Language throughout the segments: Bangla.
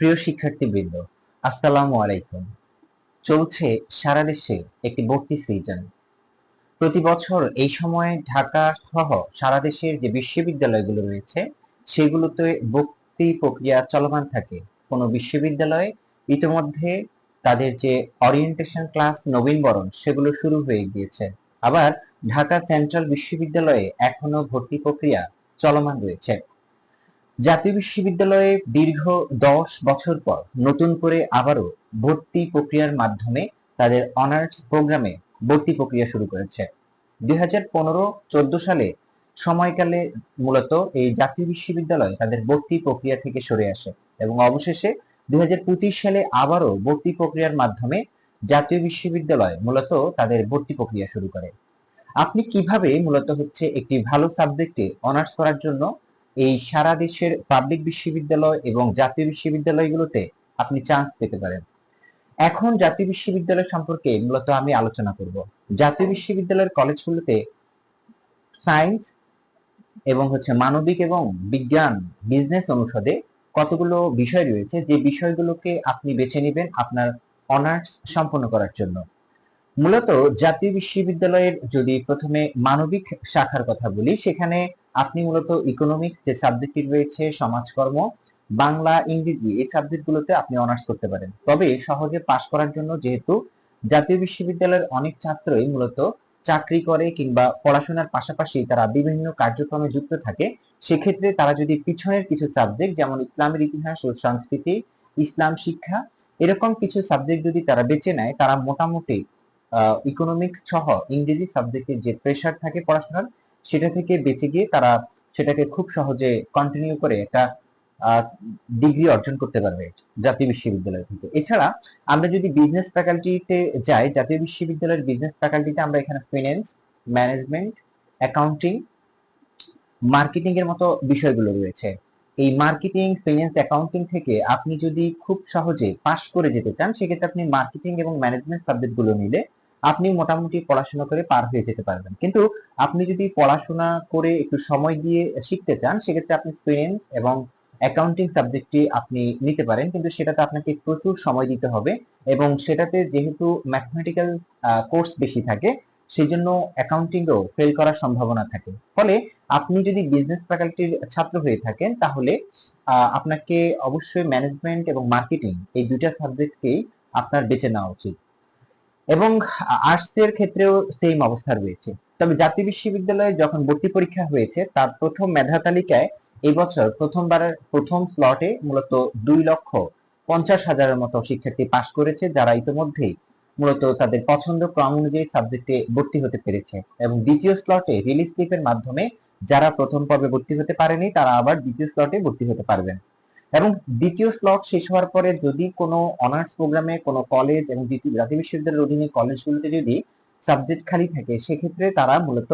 প্রিয় শিক্ষার্থীবৃন্দ, আসসালামু আলাইকুম। চলছে সারা দেশে একটি ভর্তি সিজন প্রতি বছর এই সময়ে ঢাকা সহ সারা দেশের যে বিশ্ববিদ্যালয়গুলো রয়েছে, সেগুলোতে ভর্তি প্রক্রিয়া চলমান থাকে। কোনো বিশ্ববিদ্যালয়ে ইতিমধ্যে তাদের যে অরিয়েন্টেশন ক্লাস নবীনবরণ সেগুলো শুরু হয়ে গিয়েছে। আবার ঢাকা সেন্ট্রাল বিশ্ববিদ্যালয়ে এখনও ভর্তি প্রক্রিয়া চলমান রয়েছে। জাতীয় বিশ্ববিদ্যালয়ে দীর্ঘ দশ বছর পর নতুন করে আবারও ভর্তি প্রক্রিয়ার মাধ্যমে তাদের অনার্স প্রোগ্রামে ভর্তি প্রক্রিয়া শুরু করেছে। দুই হাজার পনেরো চোদ্দ সালে সময়কালে মূলত এই জাতীয় বিশ্ববিদ্যালয় তাদের ভর্তি প্রক্রিয়া থেকে সরে আসে এবং অবশেষে দুই সালে আবারও ভর্তি প্রক্রিয়ার মাধ্যমে জাতীয় বিশ্ববিদ্যালয় মূলত তাদের ভর্তি প্রক্রিয়া শুরু করে। আপনি কীভাবে মূলত হচ্ছে একটি ভালো সাবজেক্টে অনার্স করার জন্য এই সারা দেশের পাবলিক বিশ্ববিদ্যালয় এবং জাতীয় বিশ্ববিদ্যালয়গুলোতে আপনি চান্স পেতে পারেন। এখন জাতীয় বিশ্ববিদ্যালয় সম্পর্কে মূলত আমি আলোচনা করব। জাতীয় বিশ্ববিদ্যালয়ের কলেজগুলোতে সায়েন্স এবং হচ্ছে মানবিক এবং বিজ্ঞান বিজনেস অনুষদে কতগুলো বিষয় রয়েছে, যে বিষয়গুলোকে আপনি বেছে নেবেন আপনার অনার্স সম্পন্ন করার জন্য। মূলত জাতীয় বিশ্ববিদ্যালয়ের যদি প্রথমে মানবিক শাখার কথা বলি, সেখানে আপনি মূলত ইকোনমিক যে সাবজেক্টটি রয়েছে, সমাজকর্ম, বাংলা, ইংরেজি, এই সাবজেক্টগুলোতে আপনি অনার্স করতে পারেন। তবে সহজে পাশ করার জন্য যেহেতু জাতীয় বিশ্ববিদ্যালয়ের অনেক ছাত্রই মূলত চাকরি করে কিংবা পড়াশোনার পাশাপাশি তারা বিভিন্ন কার্যক্রমে যুক্ত থাকে, সেক্ষেত্রে তারা যদি পিছনের কিছু সাবজেক্ট যেমন ইসলামের ইতিহাস ও সংস্কৃতি, ইসলাম শিক্ষা, এরকম কিছু সাবজেক্ট যদি তারা বেছে নেয়, তারা মোটামুটি ইকোনমিক্স সহ ইংরেজি সাবজেক্টের যে প্রেশার থাকে পড়াশোনার সেটা থেকে বেঁচে গিয়ে তারা সেটাকে খুব সহজে কন্টিনিউ করে একটা ডিগ্রি অর্জন করতে পারবে জাতীয় বিশ্ববিদ্যালয় থেকে। এছাড়া আমরা যদি বিজনেস ফ্যাকাল্টিতে যাই, জাতীয় বিশ্ববিদ্যালয়ের বিজনেস ফ্যাকাল্টিতে আমরা এখানে ফিন্যান্স ম্যানেজমেন্ট অ্যাকাউন্টিং মার্কেটিং এর মতো বিষয়গুলো রয়েছে। এই মার্কেটিং ফিন্যান্স অ্যাকাউন্টিং থেকে আপনি যদি খুব সহজে পাশ করে যেতে চান, সেক্ষেত্রে আপনি মার্কেটিং এবং ম্যানেজমেন্ট সাবজেক্টগুলো নিলে আপনি মোটামুটি পড়াশোনা করে পার হয়ে যেতে পারবেন। কিন্তু আপনি যদি পড়াশোনা করে একটু সময় দিয়ে শিখতে চান, সেক্ষেত্রে আপনি ফিন্যান্স এবং অ্যাকাউন্টিং সাবজেক্টটি আপনি নিতে পারেন। কিন্তু সেটাতে আপনাকে প্রচুর সময় দিতে হবে এবং সেটাতে যেহেতু ম্যাথমেটিক্যাল কোর্স বেশি থাকে সেই জন্য অ্যাকাউন্টিংও ফেল করার সম্ভাবনা থাকে। ফলে আপনি যদি বিজনেস ফ্যাকাল্টির ছাত্র হয়ে থাকেন, তাহলে আপনাকে অবশ্যই ম্যানেজমেন্ট এবং মার্কেটিং এই দুইটা সাবজেক্টকেই আপনার বেছে নেওয়া উচিত। এবং আর্টস এর ক্ষেত্রেও সেম অবস্থা রয়েছে। তবে জাতীয় বিশ্ববিদ্যালয়ে যখন ভর্তি পরীক্ষা হয়েছে, তার প্রথম মেধা তালিকায় এই বছর প্রথমবারের প্রথম স্লটে মূলত দুই লক্ষ পঞ্চাশ হাজারের মতো শিক্ষার্থী পাশ করেছে, যারা ইতিমধ্যেই মূলত তাদের পছন্দ ক্রম অনুযায়ী সাবজেক্টে ভর্তি হতে পেরেছে। এবং দ্বিতীয় স্লটে রিলিজ স্লিপের মাধ্যমে যারা প্রথম পর্বে ভর্তি হতে পারেনি, তারা আবার দ্বিতীয় স্লটে ভর্তি হতে পারবেন। এবং দ্বিতীয় স্লট শেষ হওয়ার পরে যদি কোনো অনার্স প্রোগ্রামে কোনো কলেজ এবং জাতীয় বিশ্ববিদ্যালয়ের অধীনে কলেজগুলোতে যদি সাবজেক্ট খালি থাকে, সেক্ষেত্রে তারা মূলত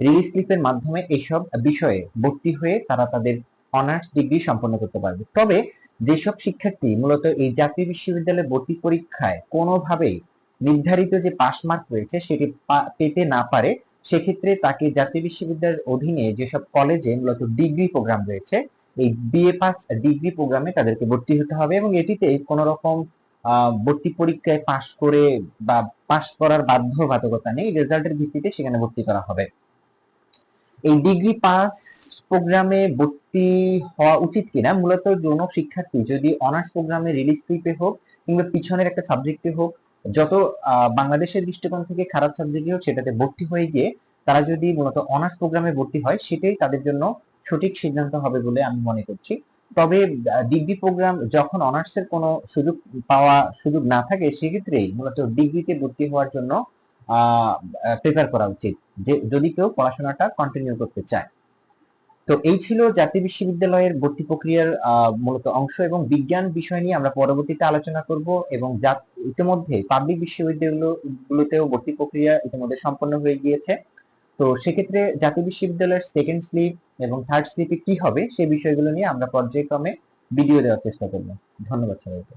রিলিজ স্লিপের মাধ্যমে এইসব বিষয়ে ভর্তি হয়ে তারা তাদের অনার্স ডিগ্রি সম্পন্ন করতে পারবে। তবে যেসব শিক্ষার্থী মূলত এই জাতীয় বিশ্ববিদ্যালয়ে ভর্তি পরীক্ষায় কোনোভাবেই নির্ধারিত যে পাস মার্ক রয়েছে সেটি পেতে না পারে, সেক্ষেত্রে তাকে জাতীয় বিশ্ববিদ্যালয়ের অধীনে যেসব কলেজে মূলত ডিগ্রি প্রোগ্রাম রয়েছে এই বিএ পাস ডিগ্রি প্রোগ্রামে তাদেরকে ভর্তি হতে হবে এবং এটিতে কোনো রকম ভর্তি পরীক্ষায় পাশ করে বা পাশ করার বাধ্যবাধকতা নেই রেজাল্টের ভিত্তিতে সেখানে ভর্তি করা হবে। এই ডিগ্রি পাস প্রোগ্রামে ভর্তি হওয়া উচিত কিনা, মূলত যৌন শিক্ষার্থী যদি অনার্স প্রোগ্রামে রিলিজ স্লিপে হোক কিংবা পিছনের একটা সাবজেক্টে হোক, যত বাংলাদেশের দৃষ্টিকোণ থেকে খারাপ সাবজেক্টে হোক সেটাতে ভর্তি হয়ে গিয়ে তারা যদি মূলত অনার্স প্রোগ্রামে ভর্তি হয়, সেটাই তাদের জন্য সঠিক সিদ্ধান্ত হবে বলে আমি মনে করছি। তবে ডিগ্রি প্রোগ্রাম যখন অনার্সের কোনো সুযোগ পাওয়া সুযোগ না থাকে, সেক্ষেত্রেই মূলত ডিগ্রিতে ভর্তি হওয়ার জন্য প্রিপেয়ার করা উচিত। যদি কেউ পড়াশোনাটা কন্টিনিউ করতে চায়। তো এই ছিল জাতীয় বিশ্ববিদ্যালয়ের ভর্তি প্রক্রিয়ার মূলত অংশ এবং বিজ্ঞান বিষয় নিয়ে আমরা পরবর্তীতে আলোচনা করব এবং ইতিমধ্যে পাবলিক বিশ্ববিদ্যালয়গুলোতেও ভর্তি প্রক্রিয়া ইতিমধ্যে সম্পন্ন হয়ে গিয়েছে। তো সেক্ষেত্রে জাতীয় বিশ্ববিদ্যালয়ের সেকেন্ড স্লিপ এবং থার্ড স্লিপে কি হবে সেই বিষয়গুলো নিয়ে আমরা পর্যায়ক্রমে ভিডিও দেওয়ার চেষ্টা করব। ধন্যবাদ সবাইকে।